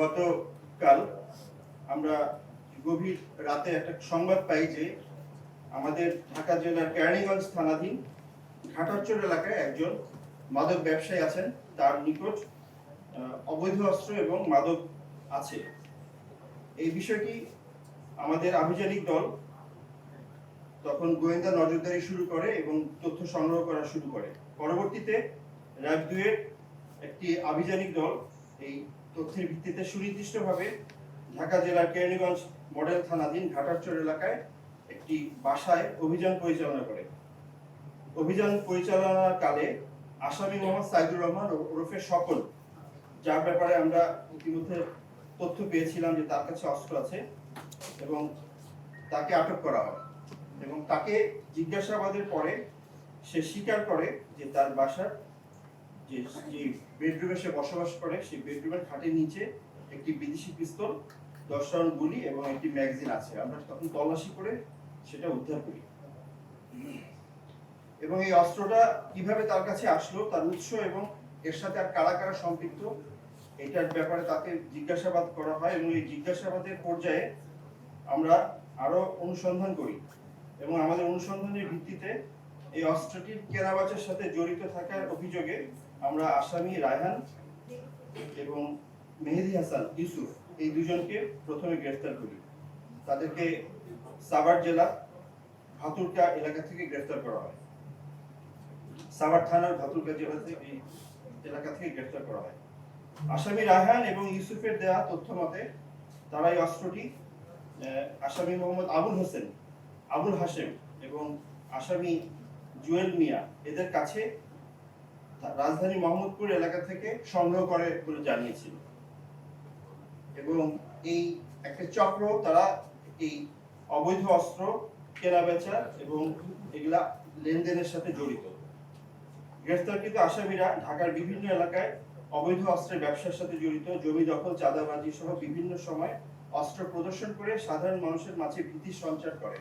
গতকাল আমরা গভীর রাতে একটা সংবাদ পাই যে আমাদের ঢাকা জেলার কেরানীগঞ্জ থানাধীন ঘাটারচর এলাকায় একজন মাদক ব্যবসায়ী আছেন। তার নিকট অবৈধ অস্ত্র এবং মাদক আছে। এই বিষয়টি আমাদের আভিযানিক দল তখন গোয়েন্দা নজরদারি শুরু করে এবং তথ্য সংগ্রহ করা শুরু করে। পরবর্তীতে র্যাব দুয়ের একটি আভিযানিক দল এই তথ্যের ভিত্তিতে সুনির্দিষ্টভাবে ঢাকা জেলার কেরানীগঞ্জ মডেল থানাধীন ঘাটারচর এলাকায় একটি বাসায় অভিযান পরিচালনা করে। অভিযান পরিচালনার কালে আসামি মোহাম্মদ সাইদুর রহমান ওরফে সকল যার ব্যাপারে আমরা ইতিমধ্যে তথ্য পেয়েছিলাম যে তার কাছে অস্ত্র আছে এবং তাকে আটক করা হয় এবং তাকে জিজ্ঞাসাবাদের পরে সে স্বীকার করে যে তার বাসার যে বেডরুমে সে বসবাস করে, সেই বেডরুমের খাটের নিচে একটি বিদেশি পিস্তল, দশ রাউন্ড গুলি এবং একটি ম্যাগাজিন আছে। আমরা তখন তল্লাশি করে সেটা উদ্ধার করি। এবং এই অস্ত্রটা কীভাবে তার কাছে আসলো, তার উৎস এবং এর সাথে আর কারা কারা সম্পৃক্ত, এটার ব্যাপারে তাকে জিজ্ঞাসাবাদ করা হয় এবং এই জিজ্ঞাসাবাদের পর্যায়ে আমরা আরও অনুসন্ধান করি। এবং আমাদের অনুসন্ধানের ভিত্তিতে এই অস্ত্রটির কেনাবেচার সাথে জড়িত থাকার অভিযোগে আমরা আসামি রায়হান এবং মেহেদি হাসান, ইউসুফ এই দুজনকে প্রথমে গ্রেফতার করি। তাদেরকে সাভার জেলা ভাতুরকা এলাকা থেকে গ্রেফতার করা হয়। সাভার থানার ভাতুরকা জেলা থেকে এই এলাকা থেকে গ্রেফতার করা হয়। আসামি রায়হান এবং ইউসুফের দেয়া তথ্য মতে তারা এই অস্ত্রটি আসামি মোহাম্মদ আবুল হোসেন, আবুল হাসেম এবং আসামি জুয়েল মিয়া। এদের কাছে রাজধানী মোহাম্মদপুর এলাকা থেকে সংগ্রহ করে বলে জানিয়েছিল। এবং এই একটা চক্র, তারা এই অবৈধ অস্ত্র কেনা বেচা এবং এগুলা লেনদেনের সাথে জড়িত। গ্রেফতারকৃত আসামিরা ঢাকার বিভিন্ন এলাকায় অবৈধ অস্ত্রের ব্যবসার সাথে জড়িত, জমি দখল চাঁদাবাজি সহ বিভিন্ন সময় অস্ত্র প্রদর্শন করে সাধারণ মানুষের মাঝে ভীতি সঞ্চার করে।